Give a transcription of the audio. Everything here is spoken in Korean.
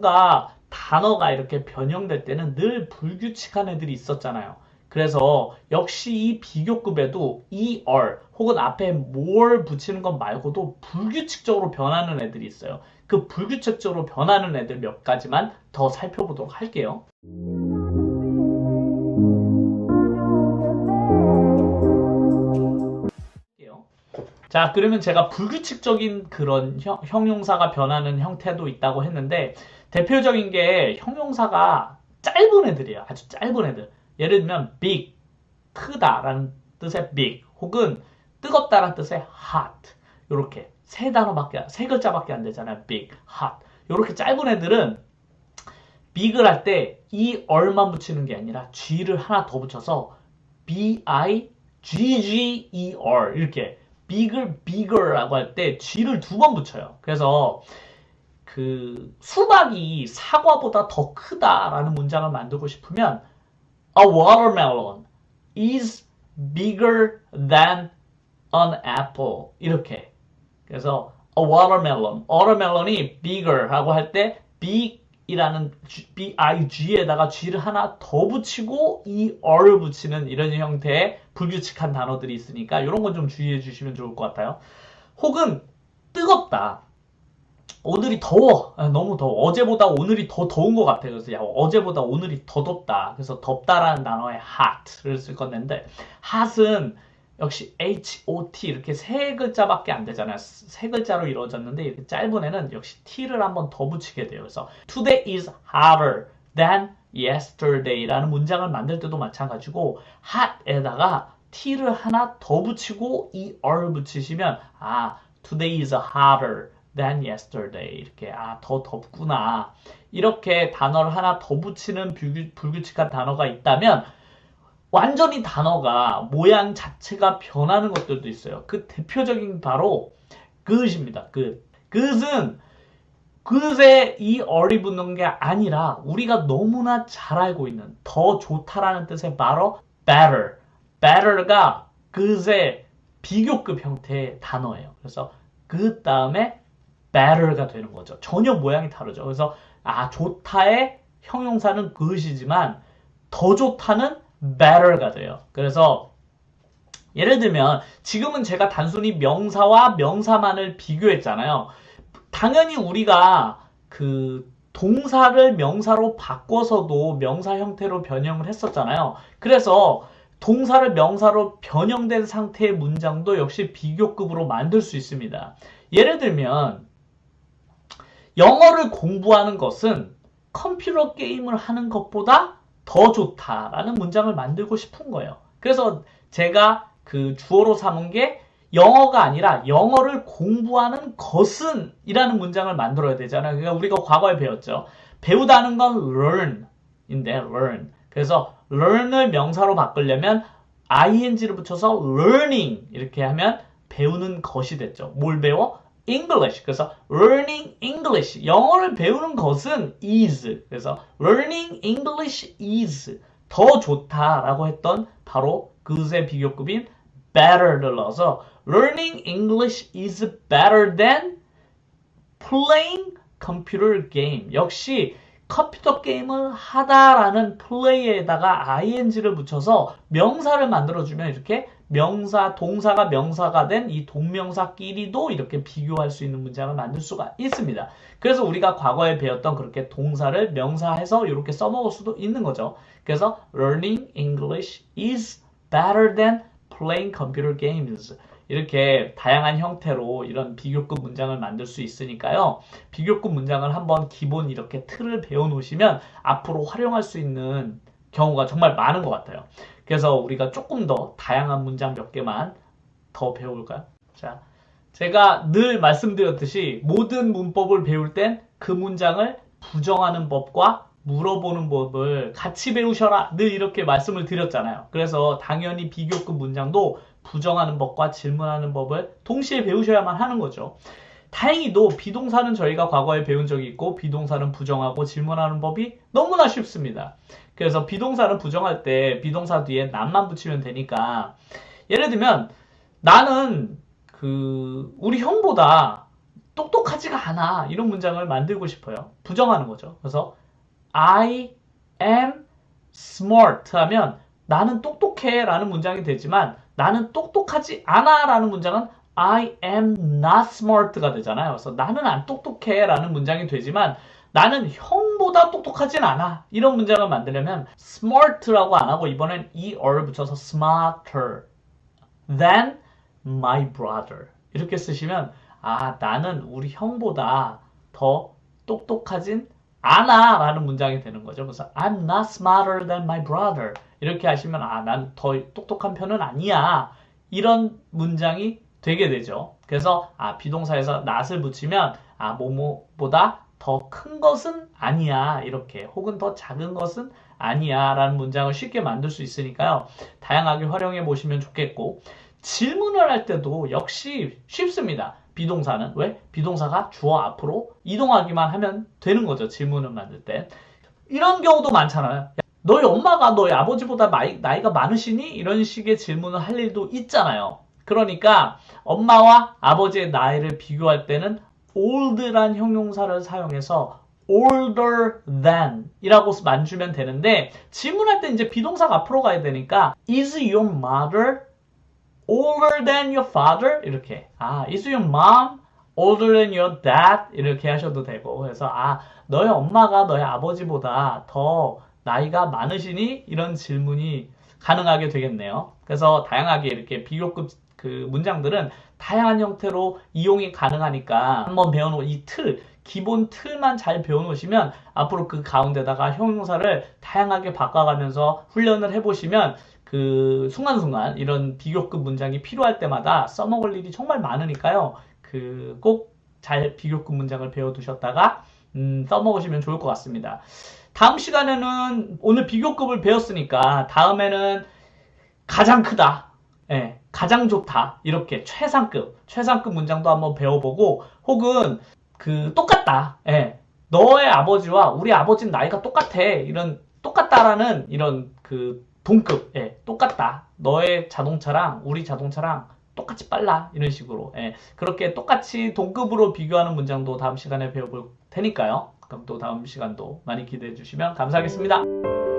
뭔가 단어가 이렇게 변형될 때는 늘 불규칙한 애들이 있었잖아요. 그래서 역시 이 비교급에도 er 혹은 앞에 more 붙이는 것 말고도 불규칙적으로 변하는 애들이 있어요. 그 불규칙적으로 변하는 애들 몇 가지만 더 살펴보도록 할게요. 자, 그러면 제가 불규칙적인 그런 형, 형용사가 변하는 형태도 있다고 했는데 대표적인 게 형용사가 짧은 애들이에요. 아주 짧은 애들. 예를 들면 big, 크다라는 뜻의 big 혹은 뜨겁다라는 뜻의 hot 이렇게 세 단어밖에 세 글자밖에 안 되잖아요. big, hot 이렇게 짧은 애들은 big을 할 때 이 얼만 붙이는 게 아니라 g를 하나 더 붙여서 b i g g e r 이렇게 big을 bigger라고 할 때 g를 두 번 붙여요. 그래서 그 수박이 사과보다 더 크다라는 문장을 만들고 싶으면 A watermelon is bigger than an apple. 이렇게. 그래서 a watermelon, watermelon이 bigger라고 할 때 big 이라는 big에다가 g를 하나 더 붙이고 er을 붙이는 이런 형태의 불규칙한 단어들이 있으니까 이런 건 좀 주의해 주시면 좋을 것 같아요. 혹은 뜨겁다. 오늘이 더워. 아, 너무 더워. 어제보다 오늘이 더 더운 것 같아요. 그래서 야, 어제보다 오늘이 더 덥다. 그래서 덥다라는 단어에 hot를 쓸 건데, hot은 역시 H-O-T 이렇게 세 글자밖에 안 되잖아요. 세 글자로 이루어졌는데 이렇게 짧은 애는 역시 T를 한번 더 붙이게 돼요. 그래서 today is hotter than yesterday라는 문장을 만들 때도 마찬가지고 hot에다가 T를 하나 더 붙이고 ER 붙이시면 아 today is hotter than yesterday. 이렇게, 아, 더 덥구나. 이렇게 단어를 하나 더 붙이는 불규, 불규칙한 단어가 있다면, 완전히 단어가 모양 자체가 변하는 것들도 있어요. 그 대표적인 바로 그릇입니다. 그 그릇은 그릇에 이 얼이 붙는 게 아니라 우리가 너무나 잘 알고 있는 더 좋다라는 뜻의 바로 better. better가 그릇의 비교급 형태의 단어예요. 그래서 그 다음에 better가 되는 거죠. 전혀 모양이 다르죠. 그래서 아 좋다의 형용사는 그것이지만 더 좋다는 better가 돼요. 그래서 예를 들면 지금은 제가 단순히 명사와 명사만을 비교했잖아요. 당연히 우리가 그 동사를 명사로 바꿔서도 명사 형태로 변형을 했었잖아요. 그래서 동사를 명사로 변형된 상태의 문장도 역시 비교급으로 만들 수 있습니다. 예를 들면 영어를 공부하는 것은 컴퓨터 게임을 하는 것보다 더 좋다라는 문장을 만들고 싶은 거예요. 그래서 제가 그 주어로 삼은 게 영어가 아니라 영어를 공부하는 것은 이라는 문장을 만들어야 되잖아요. 그러니까 우리가 과거에 배웠죠. 배우다는 건 learn인데 learn. 그래서 learn을 명사로 바꾸려면 ing를 붙여서 learning 이렇게 하면 배우는 것이 됐죠. 뭘 배워? English. 그래서 learning English. 영어를 배우는 것은 is. 그래서 learning English is 더 좋다라고 했던 바로 그의 비교급인 better를 넣어서 learning English is better than playing computer game. 역시 컴퓨터 게임을 하다라는 play에다가 ing를 붙여서 명사를 만들어주면 이렇게 명사, 동사가 명사가 된 이 동명사끼리도 이렇게 비교할 수 있는 문장을 만들 수가 있습니다. 그래서 우리가 과거에 배웠던 그렇게 동사를 명사해서 이렇게 써먹을 수도 있는 거죠. 그래서 learning English is better than playing computer games. 이렇게 다양한 형태로 이런 비교급 문장을 만들 수 있으니까요. 비교급 문장을 한번 기본 이렇게 틀을 배워 놓으시면 앞으로 활용할 수 있는 경우가 정말 많은 것 같아요. 그래서 우리가 조금 더 다양한 문장 몇 개만 더 배워볼까요? 자, 제가 늘 말씀드렸듯이 모든 문법을 배울 땐 그 문장을 부정하는 법과 물어보는 법을 같이 배우셔라. 늘 이렇게 말씀을 드렸잖아요. 그래서 당연히 비교급 문장도 부정하는 법과 질문하는 법을 동시에 배우셔야만 하는 거죠. 다행히도 비동사는 저희가 과거에 배운 적이 있고 비동사는 부정하고 질문하는 법이 너무나 쉽습니다. 그래서 비동사는 부정할 때 비동사 뒤에 난만 붙이면 되니까 예를 들면 나는 그 우리 형보다 똑똑하지가 않아. 이런 문장을 만들고 싶어요. 부정하는 거죠. 그래서 I am smart 하면 나는 똑똑해 라는 문장이 되지만 나는 똑똑하지 않아 라는 문장은 I am not smart가 되잖아요. 그래서 나는 안 똑똑해 라는 문장이 되지만 나는 형보다 똑똑하진 않아. 이런 문장을 만들려면 smart라고 안 하고 이번엔 er 붙여서 smarter than my brother. 이렇게 쓰시면 아, 나는 우리 형보다 더 똑똑하진 않아 라는 문장이 되는 거죠. 그래서 I'm not smarter than my brother. 이렇게 하시면 아, 난 더 똑똑한 편은 아니야. 이런 문장이 되게 되죠. 그래서 아, 비동사에서 not을 붙이면 아, 뭐뭐보다 더 큰 것은 아니야. 이렇게 혹은 더 작은 것은 아니야. 라는 문장을 쉽게 만들 수 있으니까요. 다양하게 활용해 보시면 좋겠고 질문을 할 때도 역시 쉽습니다. 비동사는 왜? 비동사가 주어 앞으로 이동하기만 하면 되는 거죠. 질문을 만들 때. 이런 경우도 많잖아요. 너희 엄마가 너희 아버지보다 나이, 나이 가 많으시니? 이런 식의 질문을 할 일도 있잖아요. 그러니까 엄마와 아버지의 나이를 비교할 때는 old란 형용사를 사용해서 older than 이라고 만주면 되는데 질문할 때 이제 비동사가 앞으로 가야 되니까 is your mother older than your father? 이렇게. 아 is your mom older than your dad? 이렇게 하셔도 되고. 그래서 아 너의 엄마가 너의 아버지보다 더 나이가 많으시니? 이런 질문이 가능하게 되겠네요. 그래서 다양하게 이렇게 비교급 그 문장들은 다양한 형태로 이용이 가능하니까 한번 배워놓은 이 틀, 기본 틀만 잘 배워놓으시면 앞으로 그 가운데다가 형용사를 다양하게 바꿔가면서 훈련을 해보시면 그 순간순간 이런 비교급 문장이 필요할 때마다 써먹을 일이 정말 많으니까요. 그 꼭 잘 비교급 문장을 배워두셨다가 음, 써먹으시면 좋을 것 같습니다. 다음 시간에는 오늘 비교급을 배웠으니까 다음에는 가장 크다. 예, 가장 좋다. 이렇게 최상급, 최상급 문장도 한번 배워보고 혹은 그 똑같다. 예, 너의 아버지와 우리 아버지는 나이가 똑같아. 이런 똑같다라는 이런 그 동급, 예, 똑같다. 너의 자동차랑 우리 자동차랑 똑같이 빨라. 이런 식으로. 예, 그렇게 똑같이 동급으로 비교하는 문장도 다음 시간에 배워볼 테니까요. 그럼 또 다음 시간도 많이 기대해 주시면 감사하겠습니다.